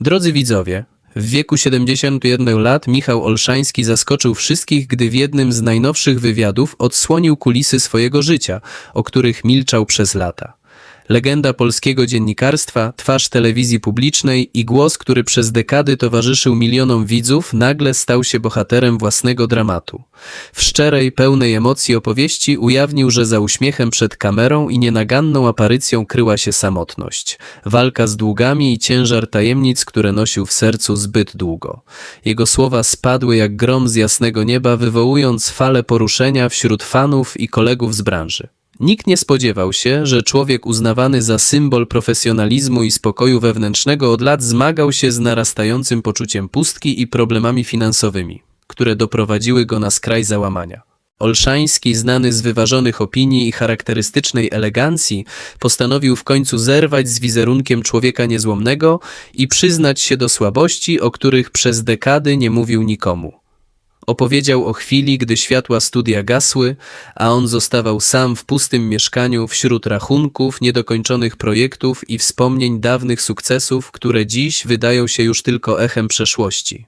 Drodzy widzowie, w wieku 71 lat Michał Olszański zaskoczył wszystkich, gdy w jednym z najnowszych wywiadów odsłonił kulisy swojego życia, o których milczał przez lata. Legenda polskiego dziennikarstwa, twarz telewizji publicznej i głos, który przez dekady towarzyszył milionom widzów, nagle stał się bohaterem własnego dramatu. W szczerej, pełnej emocji opowieści ujawnił, że za uśmiechem przed kamerą i nienaganną aparycją kryła się samotność, walka z długami i ciężar tajemnic, które nosił w sercu zbyt długo. Jego słowa spadły jak grom z jasnego nieba, wywołując falę poruszenia wśród fanów i kolegów z branży. Nikt nie spodziewał się, że człowiek uznawany za symbol profesjonalizmu i spokoju wewnętrznego od lat zmagał się z narastającym poczuciem pustki i problemami finansowymi, które doprowadziły go na skraj załamania. Olszański, znany z wyważonych opinii i charakterystycznej elegancji, postanowił w końcu zerwać z wizerunkiem człowieka niezłomnego i przyznać się do słabości, o których przez dekady nie mówił nikomu. Opowiedział o chwili, gdy światła studia gasły, a on zostawał sam w pustym mieszkaniu wśród rachunków, niedokończonych projektów i wspomnień dawnych sukcesów, które dziś wydają się już tylko echem przeszłości.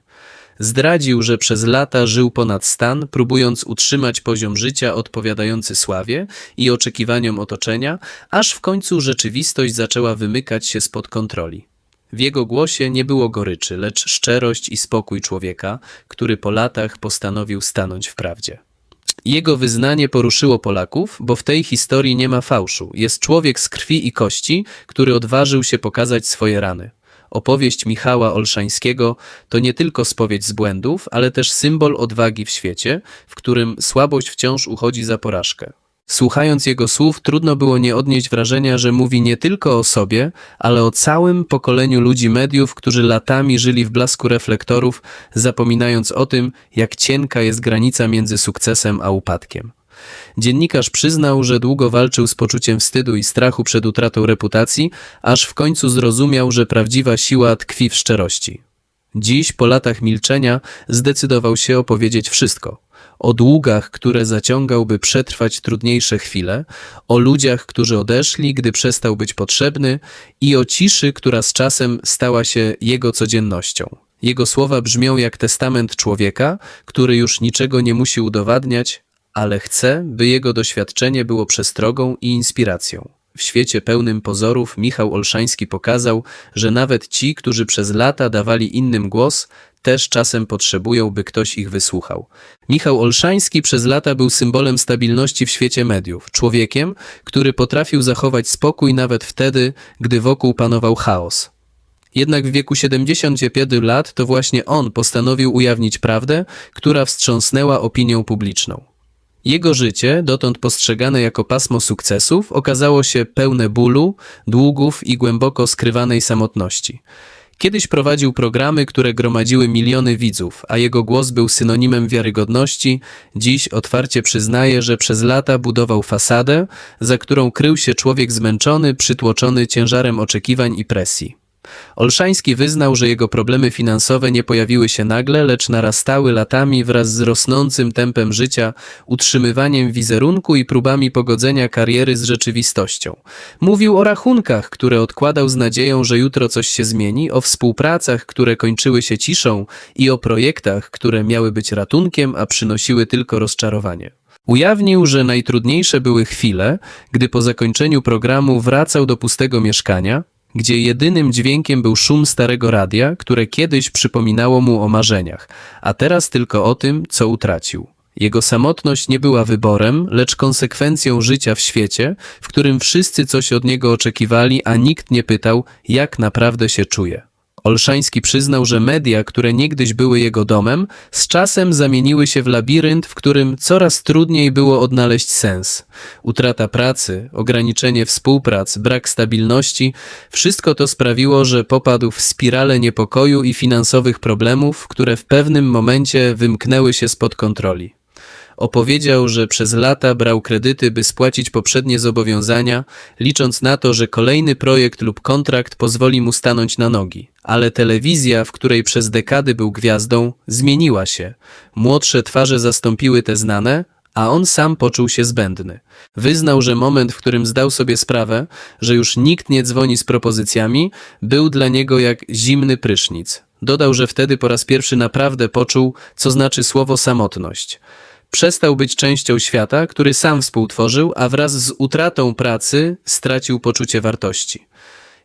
Zdradził, że przez lata żył ponad stan, próbując utrzymać poziom życia odpowiadający sławie i oczekiwaniom otoczenia, aż w końcu rzeczywistość zaczęła wymykać się spod kontroli. W jego głosie nie było goryczy, lecz szczerość i spokój człowieka, który po latach postanowił stanąć w prawdzie. Jego wyznanie poruszyło Polaków, bo w tej historii nie ma fałszu. Jest człowiek z krwi i kości, który odważył się pokazać swoje rany. Opowieść Michała Olszańskiego to nie tylko spowiedź z błędów, ale też symbol odwagi w świecie, w którym słabość wciąż uchodzi za porażkę. Słuchając jego słów, trudno było nie odnieść wrażenia, że mówi nie tylko o sobie, ale o całym pokoleniu ludzi mediów, którzy latami żyli w blasku reflektorów, zapominając o tym, jak cienka jest granica między sukcesem a upadkiem. Dziennikarz przyznał, że długo walczył z poczuciem wstydu i strachu przed utratą reputacji, aż w końcu zrozumiał, że prawdziwa siła tkwi w szczerości. Dziś, po latach milczenia, zdecydował się opowiedzieć wszystko. O długach, które zaciągał, by przetrwać trudniejsze chwile, o ludziach, którzy odeszli, gdy przestał być potrzebny, i o ciszy, która z czasem stała się jego codziennością. Jego słowa brzmią jak testament człowieka, który już niczego nie musi udowadniać, ale chce, by jego doświadczenie było przestrogą i inspiracją. W świecie pełnym pozorów Michał Olszański pokazał, że nawet ci, którzy przez lata dawali innym głos, też czasem potrzebują, by ktoś ich wysłuchał. Michał Olszański przez lata był symbolem stabilności w świecie mediów, człowiekiem, który potrafił zachować spokój nawet wtedy, gdy wokół panował chaos. Jednak w wieku 75 lat to właśnie on postanowił ujawnić prawdę, która wstrząsnęła opinią publiczną. Jego życie, dotąd postrzegane jako pasmo sukcesów, okazało się pełne bólu, długów i głęboko skrywanej samotności. Kiedyś prowadził programy, które gromadziły miliony widzów, a jego głos był synonimem wiarygodności. Dziś otwarcie przyznaje, że przez lata budował fasadę, za którą krył się człowiek zmęczony, przytłoczony ciężarem oczekiwań i presji. Olszański wyznał, że jego problemy finansowe nie pojawiły się nagle, lecz narastały latami wraz z rosnącym tempem życia, utrzymywaniem wizerunku i próbami pogodzenia kariery z rzeczywistością. Mówił o rachunkach, które odkładał z nadzieją, że jutro coś się zmieni, o współpracach, które kończyły się ciszą i o projektach, które miały być ratunkiem, a przynosiły tylko rozczarowanie. Ujawnił, że najtrudniejsze były chwile, gdy po zakończeniu programu wracał do pustego mieszkania, gdzie jedynym dźwiękiem był szum starego radia, które kiedyś przypominało mu o marzeniach, a teraz tylko o tym, co utracił. Jego samotność nie była wyborem, lecz konsekwencją życia w świecie, w którym wszyscy coś od niego oczekiwali, a nikt nie pytał, jak naprawdę się czuje. Olszański przyznał, że media, które niegdyś były jego domem, z czasem zamieniły się w labirynt, w którym coraz trudniej było odnaleźć sens. Utrata pracy, ograniczenie współprac, brak stabilności wszystko to sprawiło, że popadł w spiralę niepokoju i finansowych problemów, które w pewnym momencie wymknęły się spod kontroli. Opowiedział, że przez lata brał kredyty, by spłacić poprzednie zobowiązania, licząc na to, że kolejny projekt lub kontrakt pozwoli mu stanąć na nogi. Ale telewizja, w której przez dekady był gwiazdą, zmieniła się. Młodsze twarze zastąpiły te znane, a on sam poczuł się zbędny. Wyznał, że moment, w którym zdał sobie sprawę, że już nikt nie dzwoni z propozycjami, był dla niego jak zimny prysznic. Dodał, że wtedy po raz pierwszy naprawdę poczuł, co znaczy słowo samotność. Przestał być częścią świata, który sam współtworzył, a wraz z utratą pracy stracił poczucie wartości.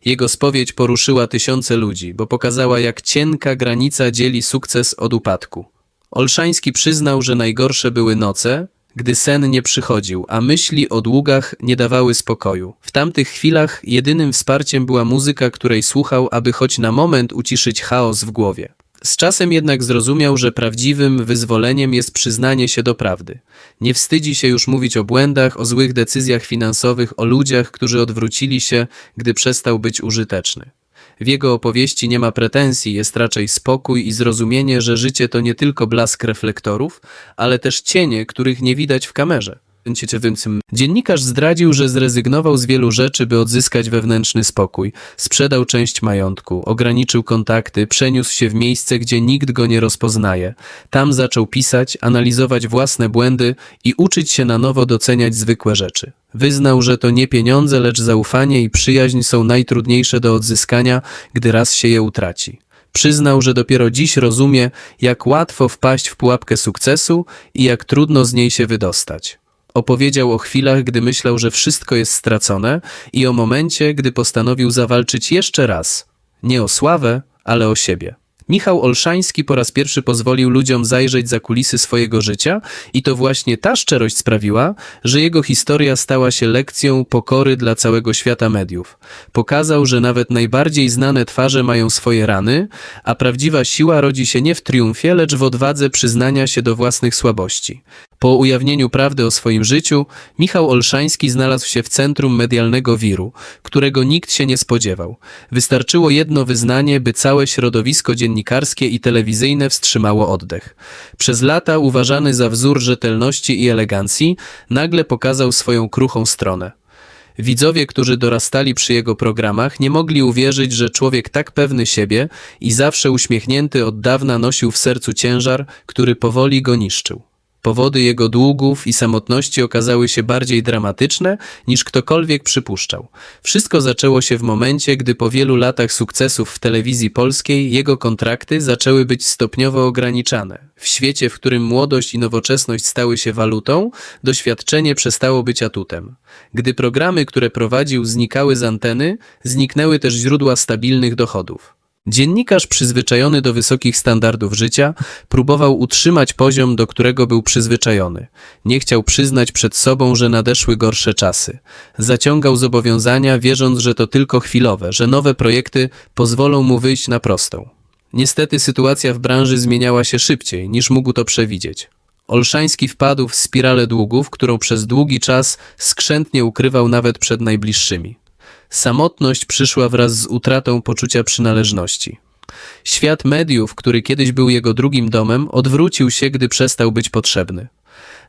Jego spowiedź poruszyła tysiące ludzi, bo pokazała, jak cienka granica dzieli sukces od upadku. Olszański przyznał, że najgorsze były noce, gdy sen nie przychodził, a myśli o długach nie dawały spokoju. W tamtych chwilach jedynym wsparciem była muzyka, której słuchał, aby choć na moment uciszyć chaos w głowie. Z czasem jednak zrozumiał, że prawdziwym wyzwoleniem jest przyznanie się do prawdy. Nie wstydzi się już mówić o błędach, o złych decyzjach finansowych, o ludziach, którzy odwrócili się, gdy przestał być użyteczny. W jego opowieści nie ma pretensji, jest raczej spokój i zrozumienie, że życie to nie tylko blask reflektorów, ale też cienie, których nie widać w kamerze. Dziennikarz zdradził, że zrezygnował z wielu rzeczy, by odzyskać wewnętrzny spokój. Sprzedał część majątku, ograniczył kontakty, przeniósł się w miejsce, gdzie nikt go nie rozpoznaje. Tam zaczął pisać, analizować własne błędy i uczyć się na nowo doceniać zwykłe rzeczy. Wyznał, że to nie pieniądze, lecz zaufanie i przyjaźń są najtrudniejsze do odzyskania, gdy raz się je utraci. Przyznał, że dopiero dziś rozumie, jak łatwo wpaść w pułapkę sukcesu i jak trudno z niej się wydostać. Opowiedział o chwilach, gdy myślał, że wszystko jest stracone i o momencie, gdy postanowił zawalczyć jeszcze raz. Nie o sławę, ale o siebie. Michał Olszański po raz pierwszy pozwolił ludziom zajrzeć za kulisy swojego życia i to właśnie ta szczerość sprawiła, że jego historia stała się lekcją pokory dla całego świata mediów. Pokazał, że nawet najbardziej znane twarze mają swoje rany, a prawdziwa siła rodzi się nie w triumfie, lecz w odwadze przyznania się do własnych słabości. Po ujawnieniu prawdy o swoim życiu, Michał Olszański znalazł się w centrum medialnego wiru, którego nikt się nie spodziewał. Wystarczyło jedno wyznanie, by całe środowisko dziennikarskie i telewizyjne wstrzymało oddech. Przez lata uważany za wzór rzetelności i elegancji, nagle pokazał swoją kruchą stronę. Widzowie, którzy dorastali przy jego programach, nie mogli uwierzyć, że człowiek tak pewny siebie i zawsze uśmiechnięty od dawna nosił w sercu ciężar, który powoli go niszczył. Powody jego długów i samotności okazały się bardziej dramatyczne niż ktokolwiek przypuszczał. Wszystko zaczęło się w momencie, gdy po wielu latach sukcesów w telewizji polskiej jego kontrakty zaczęły być stopniowo ograniczane. W świecie, w którym młodość i nowoczesność stały się walutą, doświadczenie przestało być atutem. Gdy programy, które prowadził, znikały z anteny, zniknęły też źródła stabilnych dochodów. Dziennikarz przyzwyczajony do wysokich standardów życia próbował utrzymać poziom, do którego był przyzwyczajony. Nie chciał przyznać przed sobą, że nadeszły gorsze czasy. Zaciągał zobowiązania, wierząc, że to tylko chwilowe, że nowe projekty pozwolą mu wyjść na prostą. Niestety sytuacja w branży zmieniała się szybciej, niż mógł to przewidzieć. Olszański wpadł w spiralę długów, którą przez długi czas skrzętnie ukrywał nawet przed najbliższymi. Samotność przyszła wraz z utratą poczucia przynależności. Świat mediów, który kiedyś był jego drugim domem, odwrócił się, gdy przestał być potrzebny.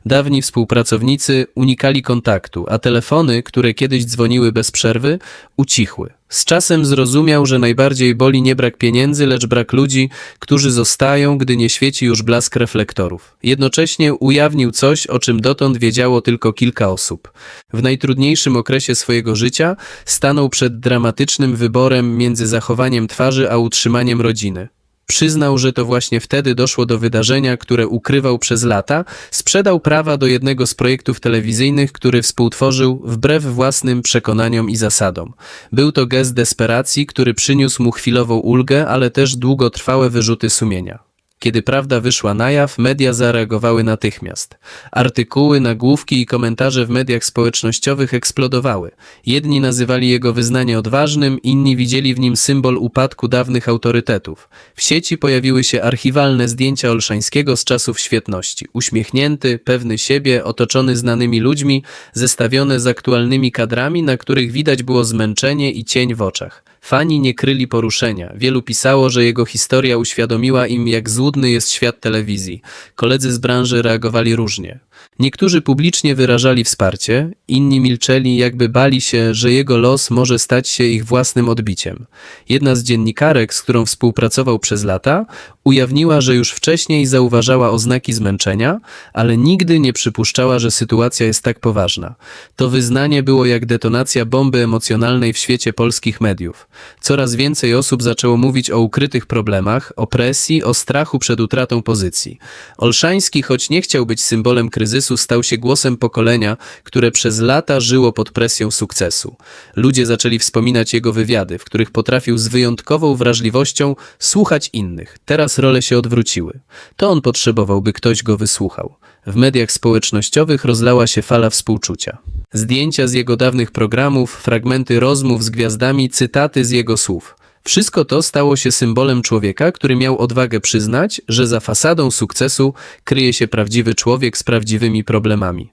Dawni współpracownicy unikali kontaktu, a telefony, które kiedyś dzwoniły bez przerwy, ucichły. Z czasem zrozumiał, że najbardziej boli nie brak pieniędzy, lecz brak ludzi, którzy zostają, gdy nie świeci już blask reflektorów. Jednocześnie ujawnił coś, o czym dotąd wiedziało tylko kilka osób. W najtrudniejszym okresie swojego życia stanął przed dramatycznym wyborem między zachowaniem twarzy a utrzymaniem rodziny. Przyznał, że to właśnie wtedy doszło do wydarzenia, które ukrywał przez lata, sprzedał prawa do jednego z projektów telewizyjnych, który współtworzył wbrew własnym przekonaniom i zasadom. Był to gest desperacji, który przyniósł mu chwilową ulgę, ale też długotrwałe wyrzuty sumienia. Kiedy prawda wyszła na jaw, media zareagowały natychmiast. Artykuły, nagłówki i komentarze w mediach społecznościowych eksplodowały. Jedni nazywali jego wyznanie odważnym, inni widzieli w nim symbol upadku dawnych autorytetów. W sieci pojawiły się archiwalne zdjęcia Olszańskiego z czasów świetności. Uśmiechnięty, pewny siebie, otoczony znanymi ludźmi, zestawione z aktualnymi kadrami, na których widać było zmęczenie i cień w oczach. Fani nie kryli poruszenia. Wielu pisało, że jego historia uświadomiła im, jak złudny jest świat telewizji. Koledzy z branży reagowali różnie. Niektórzy publicznie wyrażali wsparcie, inni milczeli, jakby bali się, że jego los może stać się ich własnym odbiciem. Jedna z dziennikarek, z którą współpracował przez lata, ujawniła, że już wcześniej zauważała oznaki zmęczenia, ale nigdy nie przypuszczała, że sytuacja jest tak poważna. To wyznanie było jak detonacja bomby emocjonalnej w świecie polskich mediów. Coraz więcej osób zaczęło mówić o ukrytych problemach, o presji, o strachu przed utratą pozycji. Olszański, choć nie chciał być symbolem kryzysu, stał się głosem pokolenia, które przez lata żyło pod presją sukcesu. Ludzie zaczęli wspominać jego wywiady, w których potrafił z wyjątkową wrażliwością słuchać innych. Teraz role się odwróciły. To on potrzebował, by ktoś go wysłuchał. W mediach społecznościowych rozlała się fala współczucia. Zdjęcia z jego dawnych programów, fragmenty rozmów z gwiazdami, cytaty z jego słów. Wszystko to stało się symbolem człowieka, który miał odwagę przyznać, że za fasadą sukcesu kryje się prawdziwy człowiek z prawdziwymi problemami.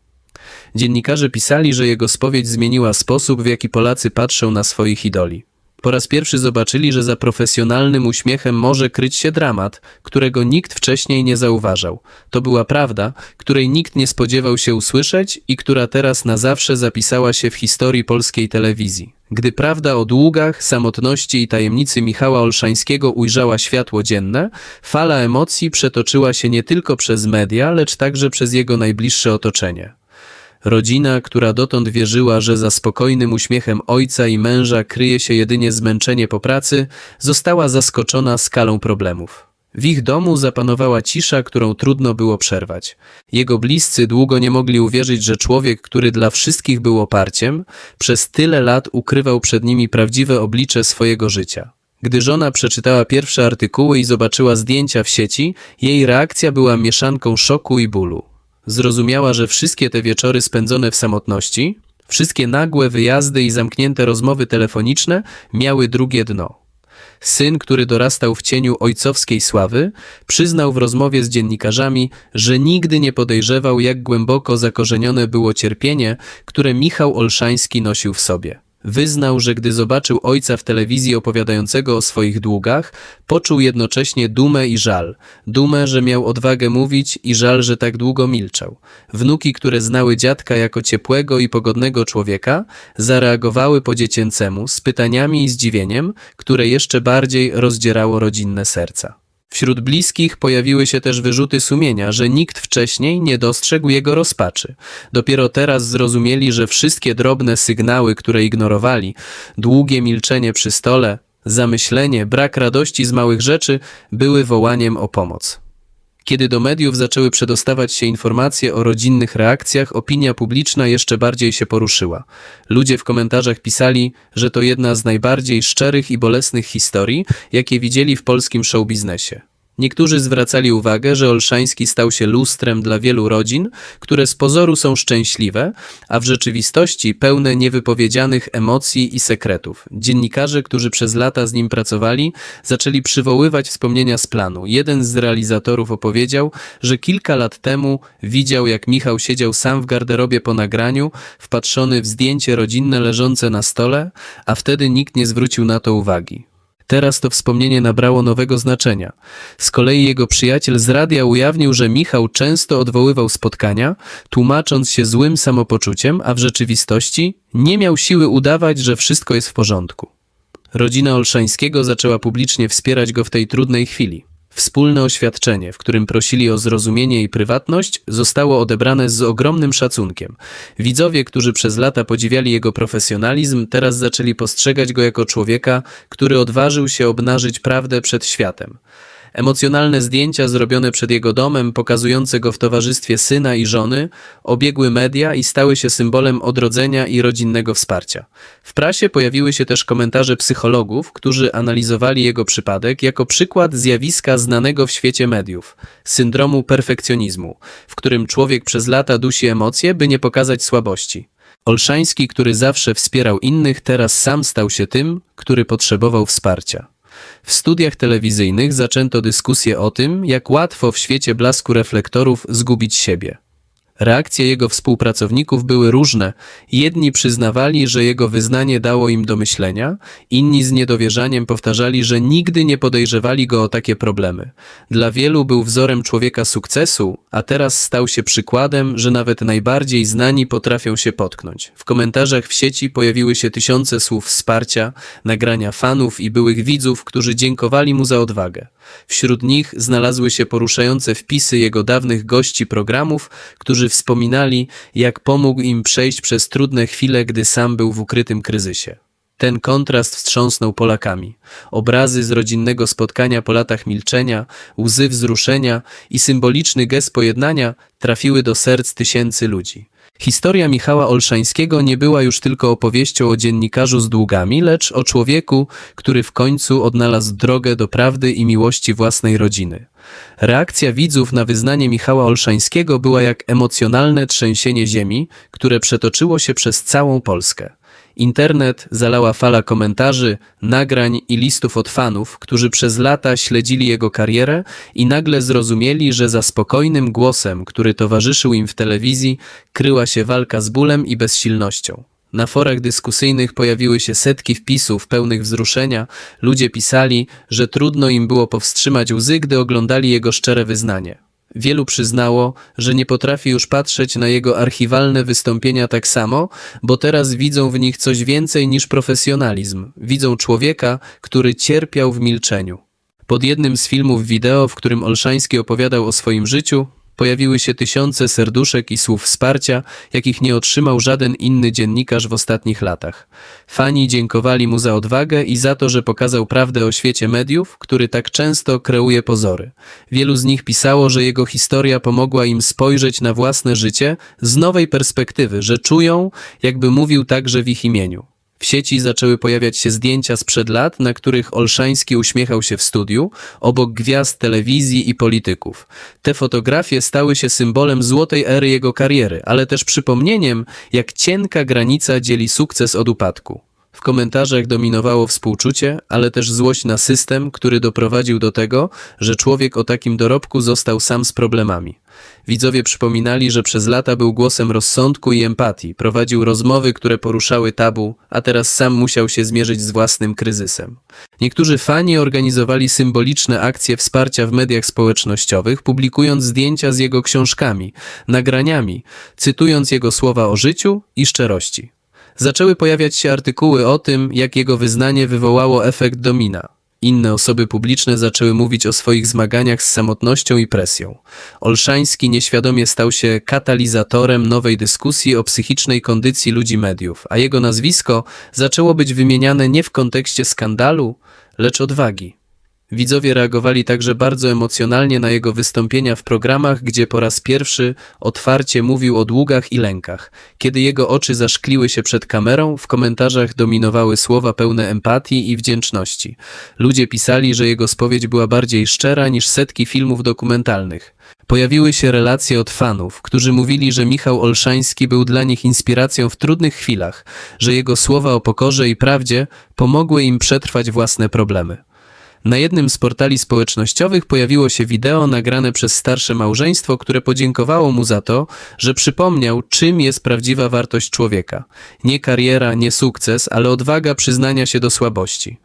Dziennikarze pisali, że jego spowiedź zmieniła sposób, w jaki Polacy patrzą na swoich idoli. Po raz pierwszy zobaczyli, że za profesjonalnym uśmiechem może kryć się dramat, którego nikt wcześniej nie zauważał. To była prawda, której nikt nie spodziewał się usłyszeć i która teraz na zawsze zapisała się w historii polskiej telewizji. Gdy prawda o długach, samotności i tajemnicy Michała Olszańskiego ujrzała światło dzienne, fala emocji przetoczyła się nie tylko przez media, lecz także przez jego najbliższe otoczenie. Rodzina, która dotąd wierzyła, że za spokojnym uśmiechem ojca i męża kryje się jedynie zmęczenie po pracy, została zaskoczona skalą problemów. W ich domu zapanowała cisza, którą trudno było przerwać. Jego bliscy długo nie mogli uwierzyć, że człowiek, który dla wszystkich był oparciem, przez tyle lat ukrywał przed nimi prawdziwe oblicze swojego życia. Gdy żona przeczytała pierwsze artykuły i zobaczyła zdjęcia w sieci, jej reakcja była mieszanką szoku i bólu. Zrozumiała, że wszystkie te wieczory spędzone w samotności, wszystkie nagłe wyjazdy i zamknięte rozmowy telefoniczne miały drugie dno. Syn, który dorastał w cieniu ojcowskiej sławy, przyznał w rozmowie z dziennikarzami, że nigdy nie podejrzewał, jak głęboko zakorzenione było cierpienie, które Michał Olszański nosił w sobie. Wyznał, że gdy zobaczył ojca w telewizji opowiadającego o swoich długach, poczuł jednocześnie dumę i żal. Dumę, że miał odwagę mówić i żal, że tak długo milczał. Wnuki, które znały dziadka jako ciepłego i pogodnego człowieka, zareagowały po dziecięcemu z pytaniami i zdziwieniem, które jeszcze bardziej rozdzierało rodzinne serca. Wśród bliskich pojawiły się też wyrzuty sumienia, że nikt wcześniej nie dostrzegł jego rozpaczy. Dopiero teraz zrozumieli, że wszystkie drobne sygnały, które ignorowali, długie milczenie przy stole, zamyślenie, brak radości z małych rzeczy, były wołaniem o pomoc. Kiedy do mediów zaczęły przedostawać się informacje o rodzinnych reakcjach, opinia publiczna jeszcze bardziej się poruszyła. Ludzie w komentarzach pisali, że to jedna z najbardziej szczerych i bolesnych historii, jakie widzieli w polskim showbiznesie. Niektórzy zwracali uwagę, że Olszański stał się lustrem dla wielu rodzin, które z pozoru są szczęśliwe, a w rzeczywistości pełne niewypowiedzianych emocji i sekretów. Dziennikarze, którzy przez lata z nim pracowali, zaczęli przywoływać wspomnienia z planu. Jeden z realizatorów opowiedział, że kilka lat temu widział, jak Michał siedział sam w garderobie po nagraniu, wpatrzony w zdjęcie rodzinne leżące na stole, a wtedy nikt nie zwrócił na to uwagi. Teraz to wspomnienie nabrało nowego znaczenia. Z kolei jego przyjaciel z radia ujawnił, że Michał często odwoływał spotkania, tłumacząc się złym samopoczuciem, a w rzeczywistości nie miał siły udawać, że wszystko jest w porządku. Rodzina Olszańskiego zaczęła publicznie wspierać go w tej trudnej chwili. Wspólne oświadczenie, w którym prosili o zrozumienie i prywatność, zostało odebrane z ogromnym szacunkiem. Widzowie, którzy przez lata podziwiali jego profesjonalizm, teraz zaczęli postrzegać go jako człowieka, który odważył się obnażyć prawdę przed światem. Emocjonalne zdjęcia zrobione przed jego domem, pokazujące go w towarzystwie syna i żony, obiegły media i stały się symbolem odrodzenia i rodzinnego wsparcia. W prasie pojawiły się też komentarze psychologów, którzy analizowali jego przypadek jako przykład zjawiska znanego w świecie mediów syndromu perfekcjonizmu, w którym człowiek przez lata dusi emocje, by nie pokazać słabości. Olszański, który zawsze wspierał innych, teraz sam stał się tym, który potrzebował wsparcia. W studiach telewizyjnych zaczęto dyskusję o tym, jak łatwo w świecie blasku reflektorów zgubić siebie. Reakcje jego współpracowników były różne. Jedni przyznawali, że jego wyznanie dało im do myślenia, inni z niedowierzaniem powtarzali, że nigdy nie podejrzewali go o takie problemy. Dla wielu był wzorem człowieka sukcesu, a teraz stał się przykładem, że nawet najbardziej znani potrafią się potknąć. W komentarzach w sieci pojawiły się tysiące słów wsparcia, nagrania fanów i byłych widzów, którzy dziękowali mu za odwagę. Wśród nich znalazły się poruszające wpisy jego dawnych gości programów, którzy wspominali, jak pomógł im przejść przez trudne chwile, gdy sam był w ukrytym kryzysie. Ten kontrast wstrząsnął Polakami. Obrazy z rodzinnego spotkania po latach milczenia, łzy wzruszenia i symboliczny gest pojednania trafiły do serc tysięcy ludzi. Historia Michała Olszańskiego nie była już tylko opowieścią o dziennikarzu z długami, lecz o człowieku, który w końcu odnalazł drogę do prawdy i miłości własnej rodziny. Reakcja widzów na wyznanie Michała Olszańskiego była jak emocjonalne trzęsienie ziemi, które przetoczyło się przez całą Polskę. Internet zalała fala komentarzy, nagrań i listów od fanów, którzy przez lata śledzili jego karierę i nagle zrozumieli, że za spokojnym głosem, który towarzyszył im w telewizji, kryła się walka z bólem i bezsilnością. Na forach dyskusyjnych pojawiły się setki wpisów pełnych wzruszenia. Ludzie pisali, że trudno im było powstrzymać łzy, gdy oglądali jego szczere wyznanie. Wielu przyznało, że nie potrafi już patrzeć na jego archiwalne wystąpienia tak samo, bo teraz widzą w nich coś więcej niż profesjonalizm. Widzą człowieka, który cierpiał w milczeniu. Pod jednym z filmów wideo, w którym Olszański opowiadał o swoim życiu, pojawiły się tysiące serduszek i słów wsparcia, jakich nie otrzymał żaden inny dziennikarz w ostatnich latach. Fani dziękowali mu za odwagę i za to, że pokazał prawdę o świecie mediów, który tak często kreuje pozory. Wielu z nich pisało, że jego historia pomogła im spojrzeć na własne życie z nowej perspektywy, że czują, jakby mówił także w ich imieniu. W sieci zaczęły pojawiać się zdjęcia sprzed lat, na których Olszański uśmiechał się w studiu, obok gwiazd telewizji i polityków. Te fotografie stały się symbolem złotej ery jego kariery, ale też przypomnieniem, jak cienka granica dzieli sukces od upadku. W komentarzach dominowało współczucie, ale też złość na system, który doprowadził do tego, że człowiek o takim dorobku został sam z problemami. Widzowie przypominali, że przez lata był głosem rozsądku i empatii, prowadził rozmowy, które poruszały tabu, a teraz sam musiał się zmierzyć z własnym kryzysem. Niektórzy fani organizowali symboliczne akcje wsparcia w mediach społecznościowych, publikując zdjęcia z jego książkami, nagraniami, cytując jego słowa o życiu i szczerości. Zaczęły pojawiać się artykuły o tym, jak jego wyznanie wywołało efekt domina. Inne osoby publiczne zaczęły mówić o swoich zmaganiach z samotnością i presją. Olszański nieświadomie stał się katalizatorem nowej dyskusji o psychicznej kondycji ludzi mediów, a jego nazwisko zaczęło być wymieniane nie w kontekście skandalu, lecz odwagi. Widzowie reagowali także bardzo emocjonalnie na jego wystąpienia w programach, gdzie po raz pierwszy otwarcie mówił o długach i lękach. Kiedy jego oczy zaszkliły się przed kamerą, w komentarzach dominowały słowa pełne empatii i wdzięczności. Ludzie pisali, że jego spowiedź była bardziej szczera niż setki filmów dokumentalnych. Pojawiły się relacje od fanów, którzy mówili, że Michał Olszański był dla nich inspiracją w trudnych chwilach, że jego słowa o pokorze i prawdzie pomogły im przetrwać własne problemy. Na jednym z portali społecznościowych pojawiło się wideo nagrane przez starsze małżeństwo, które podziękowało mu za to, że przypomniał, czym jest prawdziwa wartość człowieka. Nie kariera, nie sukces, ale odwaga przyznania się do słabości.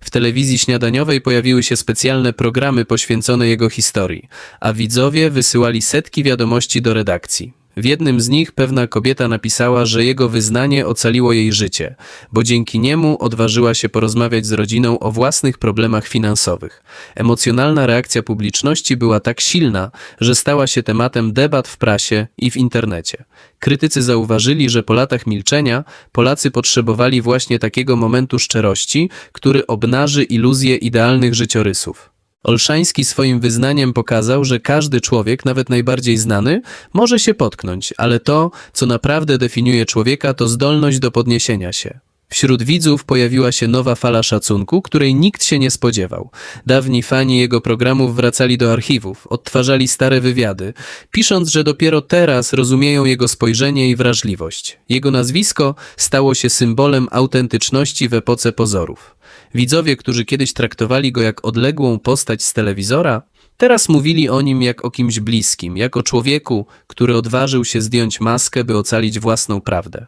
W telewizji śniadaniowej pojawiły się specjalne programy poświęcone jego historii, a widzowie wysyłali setki wiadomości do redakcji. W jednym z nich pewna kobieta napisała, że jego wyznanie ocaliło jej życie, bo dzięki niemu odważyła się porozmawiać z rodziną o własnych problemach finansowych. Emocjonalna reakcja publiczności była tak silna, że stała się tematem debat w prasie i w internecie. Krytycy zauważyli, że po latach milczenia Polacy potrzebowali właśnie takiego momentu szczerości, który obnaży iluzję idealnych życiorysów. Olszański swoim wyznaniem pokazał, że każdy człowiek, nawet najbardziej znany, może się potknąć, ale to, co naprawdę definiuje człowieka, to zdolność do podniesienia się. Wśród widzów pojawiła się nowa fala szacunku, której nikt się nie spodziewał. Dawni fani jego programów wracali do archiwów, odtwarzali stare wywiady, pisząc, że dopiero teraz rozumieją jego spojrzenie i wrażliwość. Jego nazwisko stało się symbolem autentyczności w epoce pozorów. Widzowie, którzy kiedyś traktowali go jak odległą postać z telewizora, teraz mówili o nim jak o kimś bliskim, jak o człowieku, który odważył się zdjąć maskę, by ocalić własną prawdę.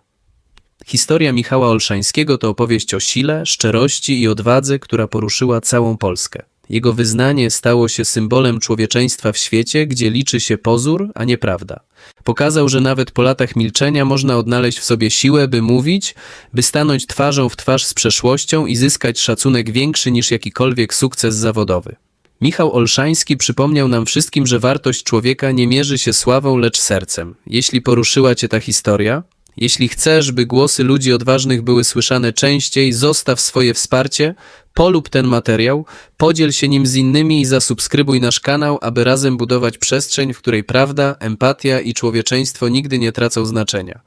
Historia Michała Olszańskiego to opowieść o sile, szczerości i odwadze, która poruszyła całą Polskę. Jego wyznanie stało się symbolem człowieczeństwa w świecie, gdzie liczy się pozór, a nie prawda. Pokazał, że nawet po latach milczenia można odnaleźć w sobie siłę, by mówić, by stanąć twarzą w twarz z przeszłością i zyskać szacunek większy niż jakikolwiek sukces zawodowy. Michał Olszański przypomniał nam wszystkim, że wartość człowieka nie mierzy się sławą, lecz sercem. Jeśli poruszyła Cię ta historia, jeśli chcesz, by głosy ludzi odważnych były słyszane częściej, zostaw swoje wsparcie, polub ten materiał, podziel się nim z innymi i zasubskrybuj nasz kanał, aby razem budować przestrzeń, w której prawda, empatia i człowieczeństwo nigdy nie tracą znaczenia.